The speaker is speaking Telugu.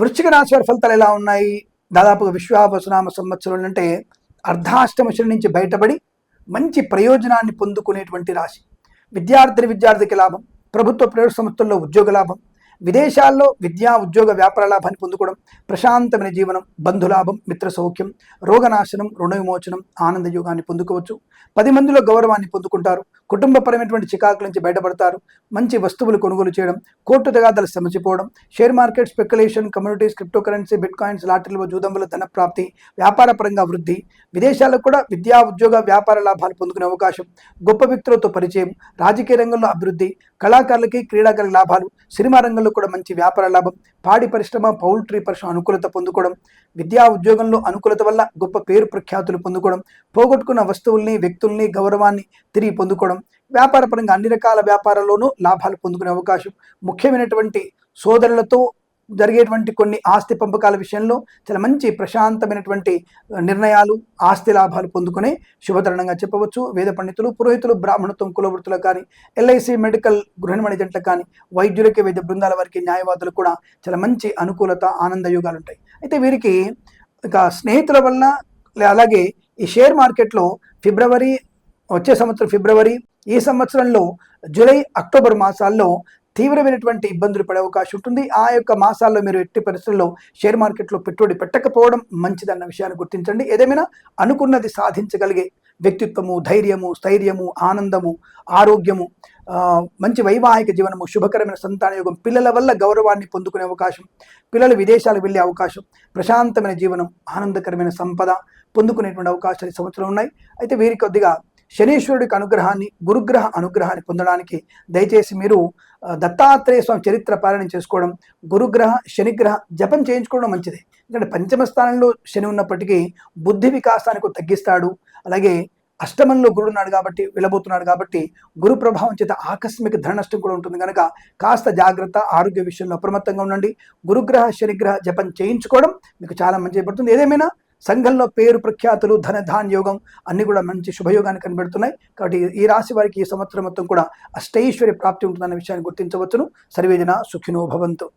వృశ్చిక రాశి వారి ఫలితాలు ఎలా ఉన్నాయి? దాదాపుగా విశ్వావసనామ సంవత్సరం అంటే అర్ధాష్టమ శని నుంచి బయటపడి మంచి ప్రయోజనాన్ని పొందుకునేటువంటి రాశి. విద్యార్థి విద్యార్థికి లాభం ప్రభుత్వ ప్రైవేట్ సంస్థల్లో ఉద్యోగ లాభం విదేశాల్లో విద్యా ఉద్యోగ వ్యాపార లాభాన్ని పొందుకోవడం ప్రశాంతమైన జీవనం బంధులాభం మిత్ర సౌఖ్యం రోగనాశనం రుణ విమోచనం ఆనంద యోగాన్ని పొందుకోవచ్చు. పది మందిలో గౌరవాన్ని పొందుకుంటారు. కుటుంబపరమైనటువంటి చికాకుల నుంచి బయటపడతారు. మంచి వస్తువులు కొనుగోలు చేయడం కోర్టు తగాదాలు సమచిపోవడం share market speculation communities cryptocurrency bitcoins లాటరీలు జూదంబుల ధన ప్రాప్తి వ్యాపార పరంగా వృద్ధి విదేశాల్లో కూడా విద్యా ఉద్యోగ వ్యాపార లాభాలు పొందుకునే అవకాశం గొప్ప వ్యక్తులతో పరిచయం రాజకీయ రంగంలో అభివృద్ధి కళాకారులకి క్రీడాకారుల లాభాలు సినిమా రంగంలో కూడా మంచి వ్యాపార లాభం పాడి పరిశ్రమ పౌల్ట్రీ పరిశ్రమ అనుకూలత పొందుకోవడం విద్యా ఉద్యోగంలో అనుకూలత వల్ల గొప్ప పేరు ప్రఖ్యాతులు పొందుకోవడం పోగొట్టుకున్న వస్తువుల్ని వ్యక్తుల్ని గౌరవాన్ని తిరిగి పొందుకోవడం వ్యాపారపరంగా అన్ని రకాల వ్యాపారాల్లోనూ లాభాలు పొందుకునే అవకాశం ముఖ్యమైనటువంటి సోదరులతో జరిగేటువంటి కొన్ని ఆస్తి పంపకాల విషయంలో చాలా మంచి ప్రశాంతమైనటువంటి నిర్ణయాలు ఆస్తి లాభాలు పొందుకునే శుభతరుణంగా చెప్పవచ్చు. వేద పండితులు పురోహితులు బ్రాహ్మణత్వం కులవృత్తులకు కానీ ఎల్ఐసి మెడికల్ గృహ జంటలకు కానీ వైద్యులకి వైద్య బృందాల వారికి న్యాయవాదులు కూడా చాలా మంచి అనుకూలత ఆనంద యోగాలు ఉంటాయి. అయితే వీరికి ఇక స్నేహితుల వల్ల అలాగే ఈ షేర్ మార్కెట్లో ఫిబ్రవరి వచ్చే సంవత్సరం ఫిబ్రవరి ఈ సంవత్సరంలో జూలై అక్టోబర్ మాసాల్లో తీవ్రమైనటువంటి ఇబ్బందులు పడే అవకాశం ఉంటుంది. ఆ యొక్క మాసాల్లో మీరు ఎట్టి పరిస్థితుల్లో షేర్ మార్కెట్లో పెట్టుబడి పెట్టకపోవడం మంచిదన్న విషయాన్ని గుర్తించండి. ఏదేమైనా అనుకున్నది సాధించగలిగే వ్యక్తిత్వము ధైర్యము స్థైర్యము ఆనందము ఆరోగ్యము మంచి వైవాహిక జీవనము శుభకరమైన సంతాన యోగం పిల్లల వల్ల గౌరవాన్ని పొందుకునే అవకాశం పిల్లలు విదేశాలకు వెళ్ళే అవకాశం ప్రశాంతమైన జీవనం ఆనందకరమైన సంపద పొందుకునేటువంటి అవకాశాలు ఈ సంవత్సరం ఉన్నాయి. అయితే వీరి కొద్దిగా శనీశ్వరుడికి అనుగ్రహాన్ని గురుగ్రహ అనుగ్రహాన్ని పొందడానికి దయచేసి మీరు దత్తాత్రేయ స్వామి చరిత్ర పారాయణం చేసుకోవడం గురుగ్రహ శనిగ్రహ జపం చేయించుకోవడం మంచిది. ఎందుకంటే పంచమ స్థానంలో శని ఉన్నప్పటికీ బుద్ధి వికాసానికి తగ్గిస్తాడు. అలాగే అష్టమంలో గురుడు ఉన్నాడు కాబట్టి వెళ్ళబోతున్నాడు కాబట్టి గురు ప్రభావం చేత ఆకస్మిక ధన నష్టం కూడా ఉంటుంది. కనుక కాస్త జాగ్రత్త ఆరోగ్య విషయంలో అప్రమత్తంగా ఉండండి. గురుగ్రహ శనిగ్రహ జపం చేయించుకోవడం మీకు చాలా మంచి పడుతుంది ఏదేమైనా సంఘంలో పేరు ప్రఖ్యాతులు ధనధాన్యోగం అన్ని కూడా మంచి శుభయోగాన్ని కనబెడుతున్నాయి కాబట్టి ఈ రాశి వారికి ఈ సంవత్సరం మొత్తం కూడా అష్టైశ్వర్య ప్రాప్తి ఉంటుందన్న విషయాన్ని గుర్తించవచ్చును. సర్వేజన సుఖినో భవంతు.